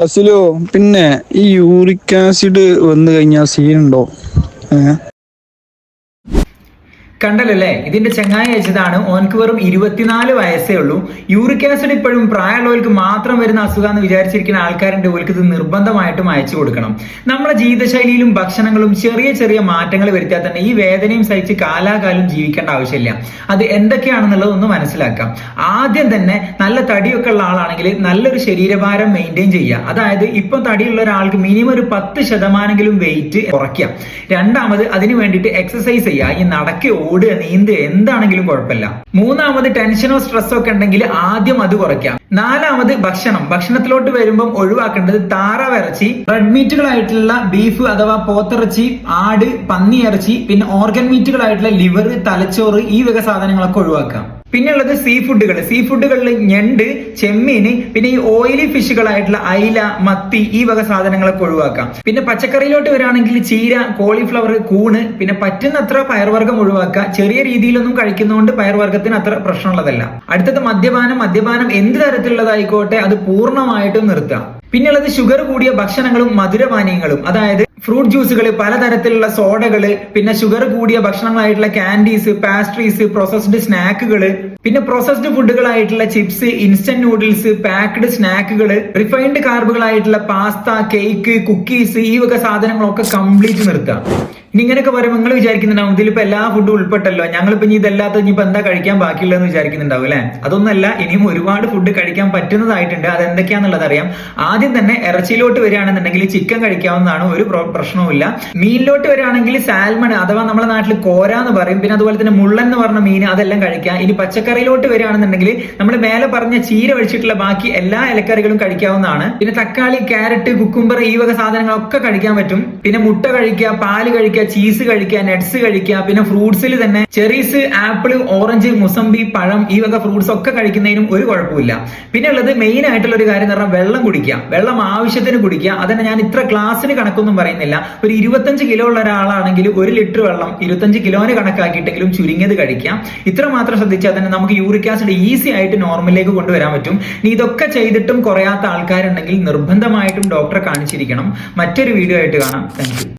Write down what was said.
അസിലോ പിന്നെ ഈ uric acid വന്നു കഴിഞ്ഞാൽ സീനുണ്ടോ? ഏഹ് കണ്ടല്ലേ ഇതിന്റെ ചങ്ങായി അയച്ചതാണ്. ഓൻക്ക് വെറും ഇരുപത്തിനാല് വയസ്സേ ഉള്ളൂ. യൂറിക് ആസിഡ് ഇപ്പോഴും പ്രായമുള്ളവർക്ക് മാത്രം വരുന്ന അസുഖം എന്ന് വിചാരിച്ചിരിക്കുന്ന ആൾക്കാരുണ്ട്. ഓർക്ക് ഇത് നിർബന്ധമായിട്ടും അയച്ചു കൊടുക്കണം. നമ്മുടെ ജീവിതശൈലിയിലും ഭക്ഷണങ്ങളും ചെറിയ ചെറിയ മാറ്റങ്ങൾ വരുത്തിയാൽ തന്നെ ഈ വേദനയും സഹിച്ച് കാലാകാലം ജീവിക്കേണ്ട ആവശ്യമില്ല. അത് എന്തൊക്കെയാണെന്നുള്ളത് ഒന്ന് മനസ്സിലാക്കാം. ആദ്യം തന്നെ നല്ല തടിയൊക്കെ ഉള്ള ആളാണെങ്കിൽ നല്ലൊരു ശരീരഭാരം മെയിന്റെയിൻ ചെയ്യുക. അതായത് ഇപ്പം തടിയുള്ള ഒരാൾക്ക് മിനിമം ഒരു പത്ത് ശതമാനെങ്കിലും വെയിറ്റ് കുറയ്ക്കുക. രണ്ടാമത് അതിന് വേണ്ടിയിട്ട് എക്സസൈസ് ചെയ്യുക. ഈ നടക്കുക ഓടുക നീന്തുക എന്താണെങ്കിലും കുഴപ്പമില്ല. മൂന്നാമത് ടെൻഷനോ സ്ട്രെസ്സോ ഒക്കെ ഉണ്ടെങ്കിൽ ആദ്യം അത് കുറയ്ക്കാം. നാലാമത് ഭക്ഷണം. ഭക്ഷണത്തിലോട്ട് വരുമ്പം ഒഴിവാക്കേണ്ടത് താറാവിറച്ചി റെഡ് മീറ്റുകളായിട്ടുള്ള ബീഫ് അഥവാ പോത്തിറച്ചി ആട് പന്നി ഇറച്ചി പിന്നെ ഓർഗൻ മീറ്റുകളായിട്ടുള്ള ലിവർ തലച്ചോറ് ഈ വക സാധനങ്ങളൊക്കെ ഒഴിവാക്കാം. പിന്നെയുള്ളത് സീ ഫുഡുകൾ സീ ഫുഡുകളിൽ ഞണ്ട് ചെമ്മീന് പിന്നെ ഈ ഓയിലി ഫിഷുകളായിട്ടുള്ള അയില മത്തി ഈ വക സാധനങ്ങളൊക്കെ ഒഴിവാക്കാം. പിന്നെ പച്ചക്കറിയിലോട്ട് വരാണെങ്കിൽ ചീര കോളിഫ്ലവർ കൂണ് പിന്നെ പറ്റുന്നത്ര പയർവർഗം ഒഴിവാക്കുക. ചെറിയ രീതിയിലൊന്നും കഴിക്കുന്നതുകൊണ്ട് പയർവർഗത്തിന് അത്ര പ്രശ്നമുള്ളതല്ല. അടുത്തത് മദ്യപാനം. മദ്യപാനം എന്ത് തരത്തിലുള്ളതായിക്കോട്ടെ അത് പൂർണമായിട്ടും നിർത്താം. പിന്നെയുള്ളത് ഷുഗർ കൂടിയ ഭക്ഷണങ്ങളും മധുരപാനീയങ്ങളും. അതായത് ഫ്രൂട്ട് ജ്യൂസുകൾ പലതരത്തിലുള്ള സോഡകൾ പിന്നെ ഷുഗർ കൂടിയ ഭക്ഷണങ്ങളായിട്ടുള്ള കാൻഡീസ് പാസ്ട്രീസ് പ്രോസസ്ഡ് സ്നാക്കുകൾ പിന്നെ പ്രോസസ്ഡ് ഫുഡുകളായിട്ടുള്ള ചിപ്സ് ഇൻസ്റ്റന്റ് നൂഡിൽസ് പാക്ഡ് സ്നാക്കുകൾ റിഫൈൻഡ് കാർബുകളായിട്ടുള്ള പാസ്ത കേക്ക് കുക്കീസ് ഈ വക സാധനങ്ങളൊക്കെ കംപ്ലീറ്റ് നിർത്താം ഇങ്ങനെയൊക്കെ പറയുമ്പോൾ നിങ്ങൾ വിചാരിക്കുന്നുണ്ടാവും ഇതിലിപ്പോ എല്ലാ ഫുഡും ഉൾപ്പെട്ടല്ലോ. ഞങ്ങളിപ്പോ ഇനി ഇതല്ലാത്ത ഇനിയിപ്പോ എന്താ കഴിക്കാൻ ബാക്കിയുള്ളതെന്ന് വിചാരിക്കുന്നുണ്ടാവും അല്ലെ? അതൊന്നല്ല ഇനിയും ഒരുപാട് ഫുഡ് കഴിക്കാൻ പറ്റുന്നതായിട്ടുണ്ട്. അത് എന്തൊക്കെയാണെന്നുള്ളത് അറിയാം. ആദ്യം തന്നെ ഇറച്ചിയിലോട്ട് വരികയാണെന്നുണ്ടെങ്കിൽ ചിക്കൻ കഴിക്കാവുന്നതാണ് ഒരു പ്രശ്നവുമില്ല. മീനിലോട്ട് വരികയാണെങ്കിൽ സാൽമൺ അഥവാ നമ്മുടെ നാട്ടിൽ കോര എന്ന് പറയും. പിന്നെ അതുപോലെ തന്നെ മുള്ളൻ എന്ന് പറഞ്ഞ മീൻ അതെല്ലാം കഴിക്കാം. ഇനി പച്ചക്കറിയിലോട്ട് വരികയാണെന്നുണ്ടെങ്കിൽ നമ്മൾ മേലെ പറഞ്ഞ ചീര ഒഴിച്ചിട്ടുള്ള ബാക്കി എല്ലാ ഇലക്കറികളും കഴിക്കാവുന്നതാണ്. പിന്നെ തക്കാളി ക്യാരറ്റ് കുക്കുംബർ ഈ വക സാധനങ്ങളൊക്കെ കഴിക്കാൻ പറ്റും. പിന്നെ മുട്ട കഴിക്കുക പാൽ കഴിക്കുക ചീസ് കഴിക്കുക നട്സ് കഴിക്കുക പിന്നെ ഫ്രൂട്ട്സിൽ തന്നെ ചെറീസ് ആപ്പിൾ ഓറഞ്ച് മുസംബി പഴം ഈ വക ഫ്രൂട്ട്സ് ഒക്കെ കഴിക്കുന്നതിനും ഒരു കുഴപ്പമില്ല പിന്നെ ഉള്ളത് മെയിൻ ആയിട്ടുള്ള ഒരു കാര്യം എന്ന് പറഞ്ഞാൽ വെള്ളം കുടിക്കുക. വെള്ളം ആവശ്യത്തിന് കുടിക്കുക. അതന്നെ ഞാൻ ഇത്ര ഗ്ലാസ്സിന് കണക്കൊന്നും പറയുന്നില്ല. ഒരു ഇരുപത്തഞ്ച് കിലോ ഉള്ള ഒരാളാണെങ്കിൽ ഒരു ലിറ്റർ വെള്ളം ഇരുപത്തഞ്ച് കിലോന് കണക്കാക്കിയിട്ടെങ്കിലും ചുരുങ്ങിയത് കഴിക്കാം. ഇത്ര മാത്രം ശ്രദ്ധിച്ചാൽ തന്നെ നമുക്ക് യൂറിക് ആസിഡ് ഈസി ആയിട്ട് നോർമലിലേക്ക് കൊണ്ടുവരാൻ പറ്റും. ഇനി ഇതൊക്കെ ചെയ്തിട്ടും കുറയാത്ത ആൾക്കാരുണ്ടെങ്കിൽ നിർബന്ധമായിട്ടും ഡോക്ടറെ കാണിച്ചിരിക്കണം. മറ്റൊരു വീഡിയോ ആയിട്ട് കാണാം. താങ്ക്